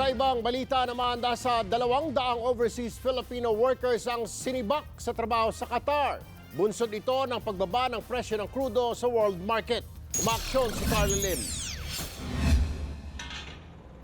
Sa ibang balita naman, nasa dalawang daang overseas Filipino workers ang sinibak sa trabaho sa Qatar. Bunsod ito ng pagbaba ng presyo ng krudo sa world market. Umaksyon si Carla Lim.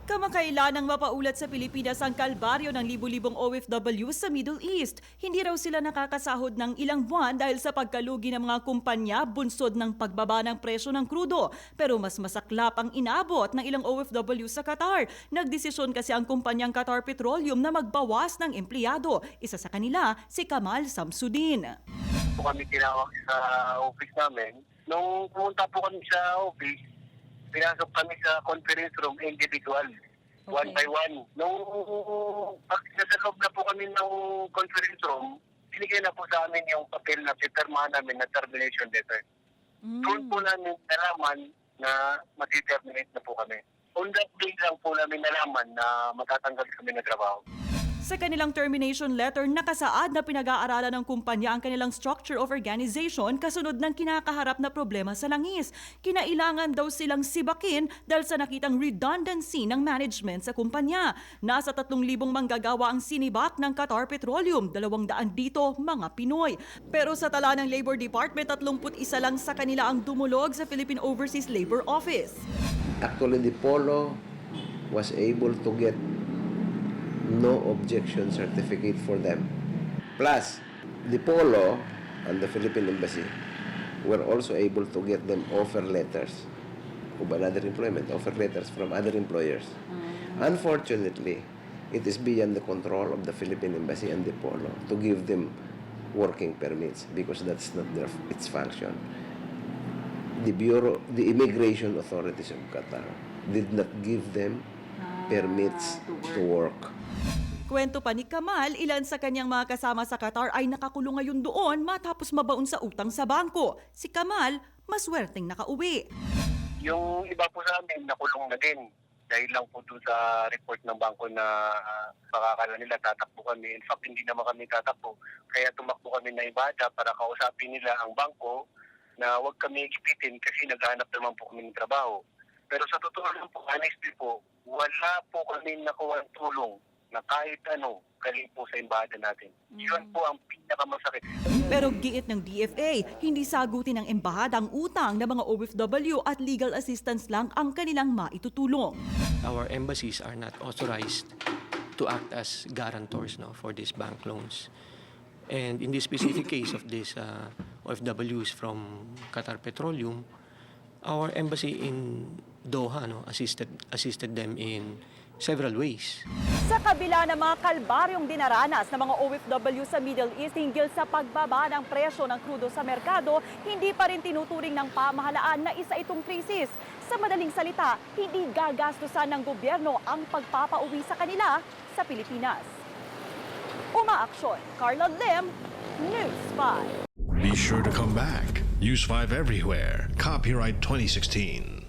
Kamakailan nang mapaulat sa Pilipinas ang kalbaryo ng libu-libong OFW sa Middle East. Hindi raw sila nakakasahod ng ilang buwan dahil sa pagkalugi ng mga kumpanya bunsod ng pagbaba ng presyo ng krudo. Pero mas masaklap ang inabot ng ilang OFW sa Qatar. Nagdesisyon kasi ang kumpanyang Qatar Petroleum na magbawas ng empleyado. Isa sa kanila, si Kamal Samsudin. kami tinawag sa office namin. Nung pumunta po kami sa office, pinasok kami sa conference room individual. One by one. Nung nasa loob na po kami ng conference room, binigay na po sa amin yung papel na pipirmahan namin na termination letter. Doon po namin nalaman na matiterminate na po kami. On that day lang po namin nalaman na matatanggal kami na trabaho. Sa kanilang termination letter, nakasaad na pinag-aaralan ng kumpanya ang kanilang structure of organization kasunod ng kinakaharap na problema sa langis. Kinailangan daw silang sibakin dahil sa nakitang redundancy ng management sa kumpanya. Nasa 3,000 manggagawa ang sinibak ng Qatar Petroleum, 200 dito mga Pinoy. Pero sa tala ng Labor Department, 31 lang sa kanila ang dumulog sa Philippine Overseas Labor Office. Actually, the Polo was able to get no objection certificate for them. Plus, the Polo and the Philippine Embassy were also able to get them offer letters of another employment, offer letters from other employers. Mm. Unfortunately, it is beyond the control of the Philippine Embassy and the Polo to give them working permits because that's not their, its function the bureau, the immigration authorities of Qatar did not give them ah, permits to work. Kwento pa ni Kamal, ilan sa kanyang mga kasama sa Qatar ay nakakulong ngayon doon matapos mabaon sa utang sa bangko. Si Kamal, maswerteng nakauwi. Yung iba po sa amin, nakulong na din. Dahil lang po doon sa report ng bangko na uh, pakakala nila tatakbo kami. In fact, hindi naman kami tatakbo. Kaya tumakbo kami na ibada para kausapin nila ang bangko na huwag kami ikipitin kasi naghahanap naman po kami ng trabaho. Pero sa totoo lang po, honestly po, wala po kami nakuha tulong na kahit ano, galing po sa embahada natin. Yun po ang pinakamasakit. Pero giit ng DFA, hindi sagutin ng embahada ang utang ng mga OFW at legal assistance lang ang kanilang maitutulong. our embassies are not authorized to act as guarantors no, for these bank loans. And in this specific case of these uh, OFWs from Qatar Petroleum, our embassy in Doha no, assisted, assisted them in several ways. Sa kabila ng mga kalbaryong dinaranas ng mga OFW sa Middle East hinggil sa pagbaba ng presyo ng krudo sa merkado, hindi pa rin tinuturing ng pamahalaan na isa itong krisis. Sa madaling salita, hindi gagastusan ng gobyerno ang pagpapauwi sa kanila sa Pilipinas. Umaaksyon, Carla Lim, News 5. Be sure to come back. Use 5 everywhere. Copyright 2016.